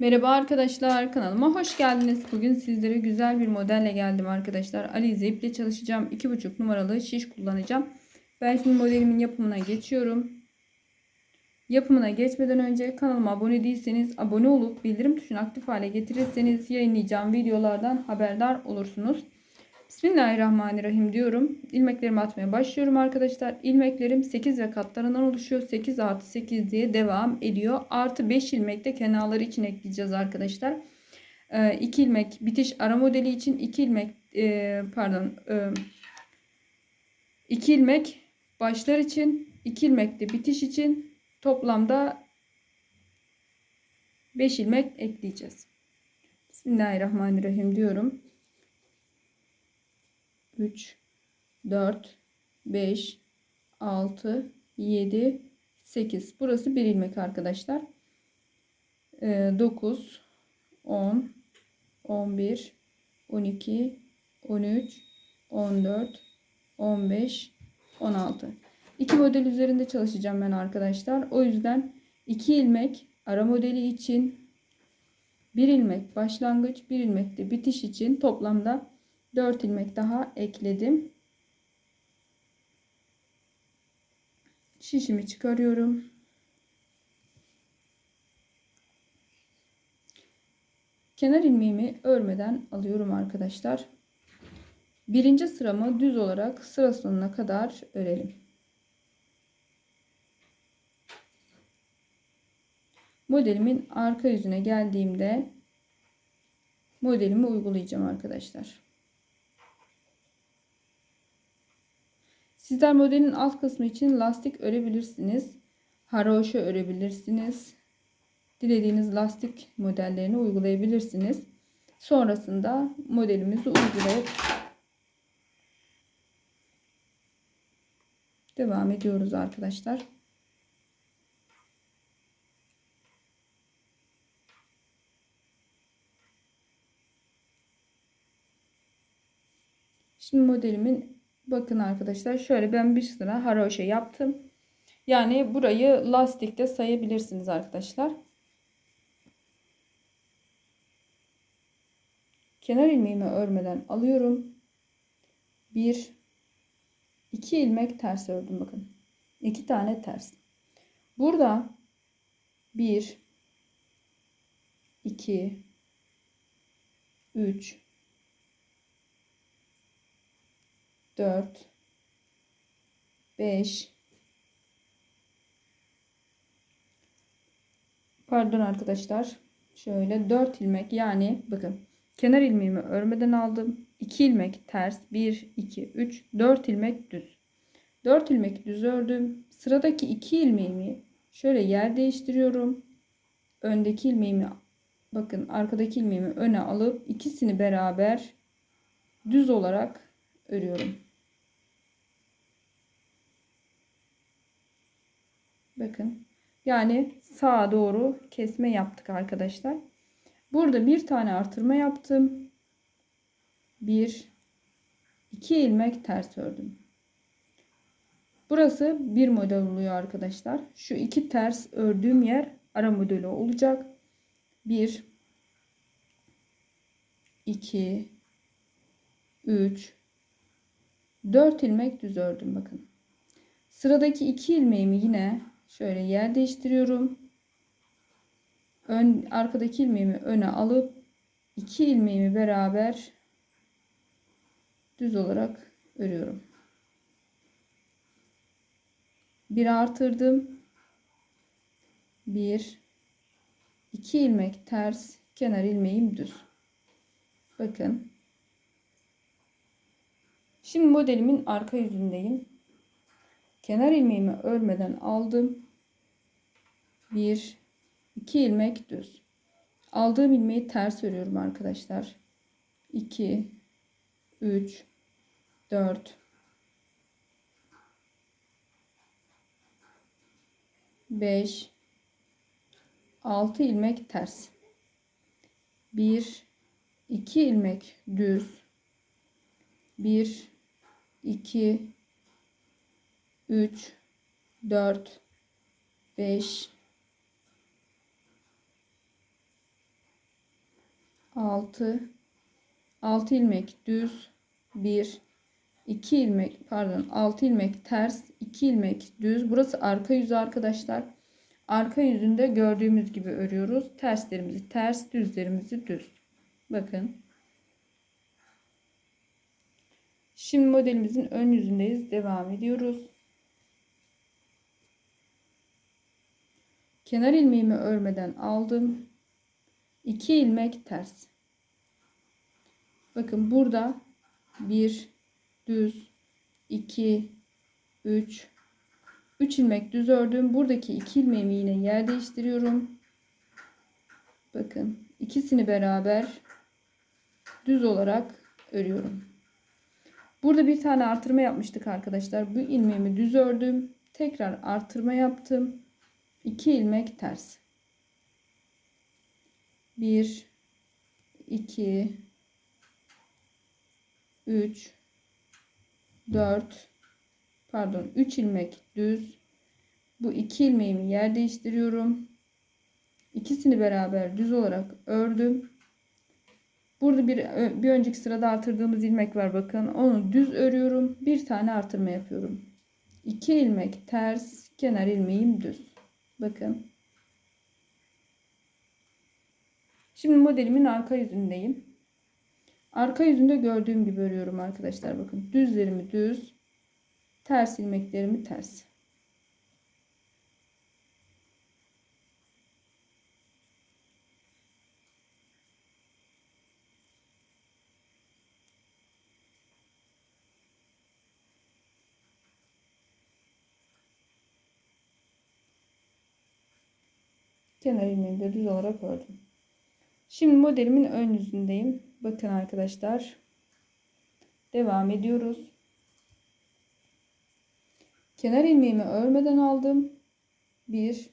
Merhaba arkadaşlar kanalıma hoş geldiniz. Bugün sizlere güzel bir modelle geldim arkadaşlar. Alize iple çalışacağım. 2,5 numaralı şiş kullanacağım. Ben şimdi modelimin yapımına geçiyorum. Yapımına geçmeden önce kanalıma abone değilseniz abone olup bildirim tuşunu aktif hale getirirseniz yayınlayacağım videolardan haberdar olursunuz. Bismillahirrahmanirrahim diyorum. İlmeklerimi atmaya başlıyorum arkadaşlar. İlmeklerim 8 ve katlarından oluşuyor. 8 artı 8 diye devam ediyor. Artı 5 ilmek de kenarları için ekleyeceğiz arkadaşlar. 2 ilmek bitiş ara modeli için 2 ilmek e, pardon 2 ilmek başlar için 2 ilmek de bitiş için toplamda 5 ilmek ekleyeceğiz. Bismillahirrahmanirrahim diyorum. 3 4 5 6 7 8 burası bir ilmek arkadaşlar. 9 10 11 12 13 14 15 16 iki model üzerinde çalışacağım ben arkadaşlar. O yüzden 2 ilmek ara modeli için bir ilmek başlangıç bir ilmek de bitiş için toplamda 4 ilmek daha ekledim. Şişimi çıkarıyorum. Kenar ilmeğimi örmeden alıyorum arkadaşlar. Birinci sıramı düz olarak sıra sonuna kadar örelim. Modelimin arka yüzüne geldiğimde modelimi uygulayacağım arkadaşlar. Sizler modelin alt kısmı için lastik örebilirsiniz. Haroşa örebilirsiniz. Dilediğiniz lastik modellerini uygulayabilirsiniz. Sonrasında modelimizi uygulayıp devam ediyoruz arkadaşlar. Şimdi modelimin Bakın arkadaşlar şöyle ben bir sıra haroşa yaptım. Yani burayı lastikte sayabilirsiniz arkadaşlar. Kenar ilmeğimi örmeden alıyorum. Bir, iki ilmek ters ördüm bakın. iki tane ters. Burada bir, iki, üç, 4 5 Pardon arkadaşlar. Şöyle 4 ilmek yani bakın kenar ilmeğimi örmeden aldım. 2 ilmek ters 1 2 3 4 ilmek düz. 4 ilmek düz ördüm. Sıradaki 2 ilmeğimi şöyle yer değiştiriyorum. Öndeki ilmeğimi bakın arkadaki ilmeğimi öne alıp ikisini beraber düz olarak örüyorum. Bakın. Yani sağa doğru kesme yaptık arkadaşlar. Burada bir tane artırma yaptım. Bir, iki ilmek ters ördüm. Burası bir model oluyor arkadaşlar. Şu iki ters ördüğüm yer ara modeli olacak. Bir, iki, üç, dört ilmek düz ördüm bakın. Sıradaki iki ilmeğimi yine Şöyle yer değiştiriyorum. Ön, arkadaki ilmeğimi öne alıp iki ilmeğimi beraber düz olarak örüyorum. Bir artırdım. Bir, iki ilmek ters, kenar ilmeğim düz. Bakın. Şimdi modelimin arka yüzündeyim. Kenar ilmeğimi örmeden aldım. 1 2 ilmek düz. Aldığım ilmeği ters örüyorum arkadaşlar. 2 3 4 5 6 ilmek ters. 1 2 ilmek düz. 1 2 3 4 5 6 6 ilmek düz 1 2 ilmek pardon 6 ilmek ters 2 ilmek düz. Burası arka yüzü arkadaşlar. Arka yüzünde gördüğümüz gibi örüyoruz. Terslerimizi ters düzlerimizi düz. Bakın. Şimdi modelimizin ön yüzündeyiz. Devam ediyoruz kenar ilmeğimi örmeden aldım. 2 ilmek ters. Bakın burada 1 düz 2 3 3 ilmek düz ördüm. Buradaki 2 ilmeğimi yine yer değiştiriyorum. Bakın ikisini beraber düz olarak örüyorum. Burada bir tane artırma yapmıştık arkadaşlar. Bu ilmeğimi düz ördüm. Tekrar artırma yaptım 2 ilmek ters. 1 2 3 4 pardon 3 ilmek düz. Bu 2 ilmeğimi yer değiştiriyorum. İkisini beraber düz olarak ördüm. Burada bir bir önceki sırada artırdığımız ilmek var bakın. Onu düz örüyorum. Bir tane artırma yapıyorum. 2 ilmek ters kenar ilmeğim düz bakın şimdi modelimin arka yüzündeyim Arka yüzünde gördüğüm gibi örüyorum arkadaşlar. Bakın düzlerimi düz, ters ilmeklerimi ters. Kenar ilmeğini düz olarak ördüm. Şimdi modelimin ön yüzündeyim. Bakın arkadaşlar. Devam ediyoruz. Kenar ilmeğimi örmeden aldım. 1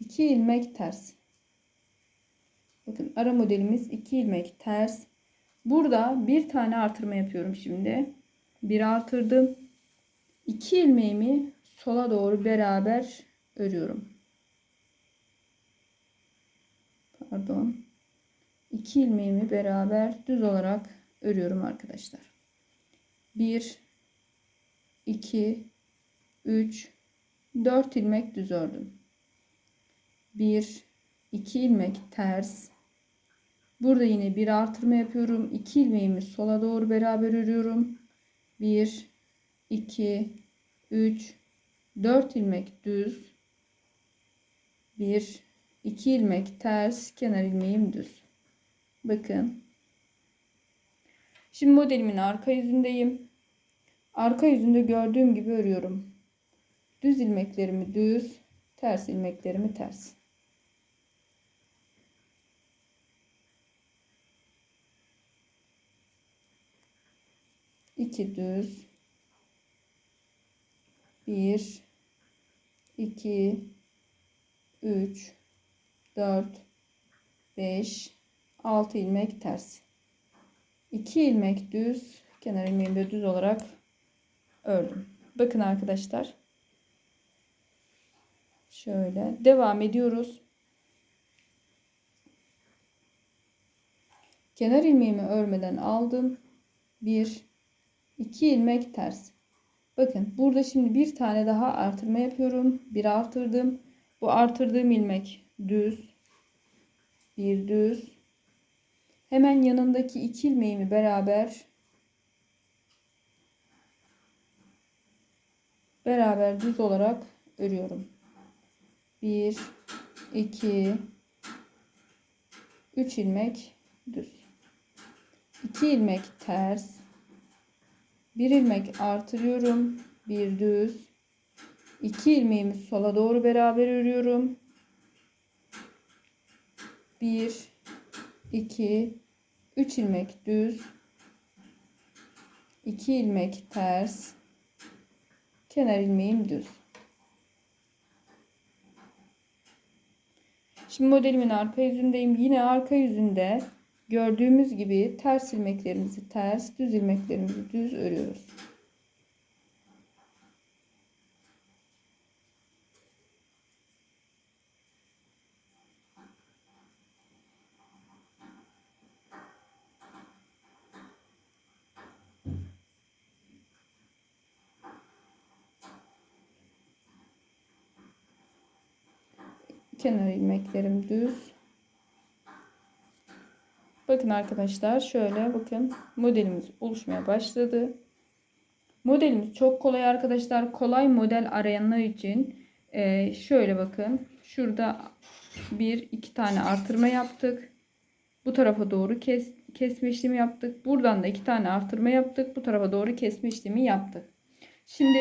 2 ilmek ters. Bakın ara modelimiz 2 ilmek ters. Burada bir tane artırma yapıyorum şimdi. Bir artırdım. 2 ilmeğimi sola doğru beraber örüyorum. Pardon. 2 ilmeğimi beraber düz olarak örüyorum arkadaşlar. 1 2 3 4 ilmek düz ördüm. 1 2 ilmek ters. Burada yine bir artırma yapıyorum. 2 ilmeğimi sola doğru beraber örüyorum. 1 2 3 4 ilmek düz. 1 2 ilmek ters, kenar ilmeğim düz. Bakın. Şimdi modelimin arka yüzündeyim. Arka yüzünde gördüğüm gibi örüyorum. Düz ilmeklerimi düz, ters ilmeklerimi ters. İki düz. Bir, iki, üç, dört, beş, 6 ilmek ters. 2 ilmek düz kenar ilmeğimi de düz olarak ördüm. Bakın arkadaşlar. Şöyle devam ediyoruz. Kenar ilmeğimi örmeden aldım. 1 2 ilmek ters. Bakın burada şimdi bir tane daha artırma yapıyorum. Bir artırdım. Bu artırdığım ilmek düz bir düz Hemen yanındaki iki ilmeğimi beraber beraber düz olarak örüyorum. 1 2 3 ilmek düz. 2 ilmek ters. 1 ilmek artırıyorum. Bir düz. 2 ilmeğimi sola doğru beraber örüyorum. 1 2 3 ilmek düz 2 ilmek ters kenar ilmeğim düz Şimdi modelimin arka yüzündeyim. Yine arka yüzünde gördüğümüz gibi ters ilmeklerimizi ters, düz ilmeklerimizi düz örüyoruz. Kenar ilmeklerim düz. Bakın arkadaşlar şöyle bakın modelimiz oluşmaya başladı. Modelimiz çok kolay arkadaşlar. Kolay model arayanlar için e, şöyle bakın. Şurada bir iki tane artırma yaptık. Bu tarafa doğru kes, kesme işlemi yaptık. Buradan da iki tane artırma yaptık. Bu tarafa doğru kesme işlemi yaptık. Şimdi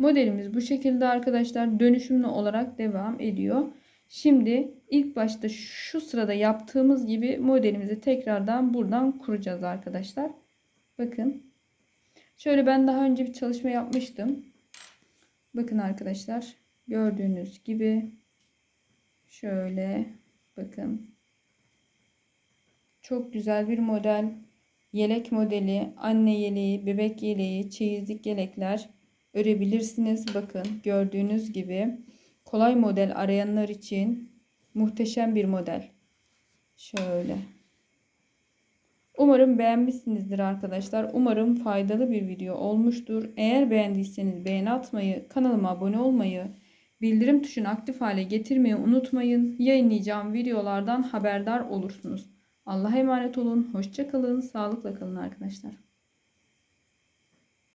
modelimiz bu şekilde arkadaşlar dönüşümlü olarak devam ediyor. Şimdi ilk başta şu sırada yaptığımız gibi modelimizi tekrardan buradan kuracağız arkadaşlar. Bakın. Şöyle ben daha önce bir çalışma yapmıştım. Bakın arkadaşlar. Gördüğünüz gibi şöyle bakın. Çok güzel bir model. Yelek modeli, anne yeleği, bebek yeleği, çeyizlik yelekler örebilirsiniz. Bakın gördüğünüz gibi kolay model arayanlar için muhteşem bir model. Şöyle. Umarım beğenmişsinizdir arkadaşlar. Umarım faydalı bir video olmuştur. Eğer beğendiyseniz beğeni atmayı, kanalıma abone olmayı, bildirim tuşunu aktif hale getirmeyi unutmayın. Yayınlayacağım videolardan haberdar olursunuz. Allah'a emanet olun. Hoşça kalın. Sağlıkla kalın arkadaşlar.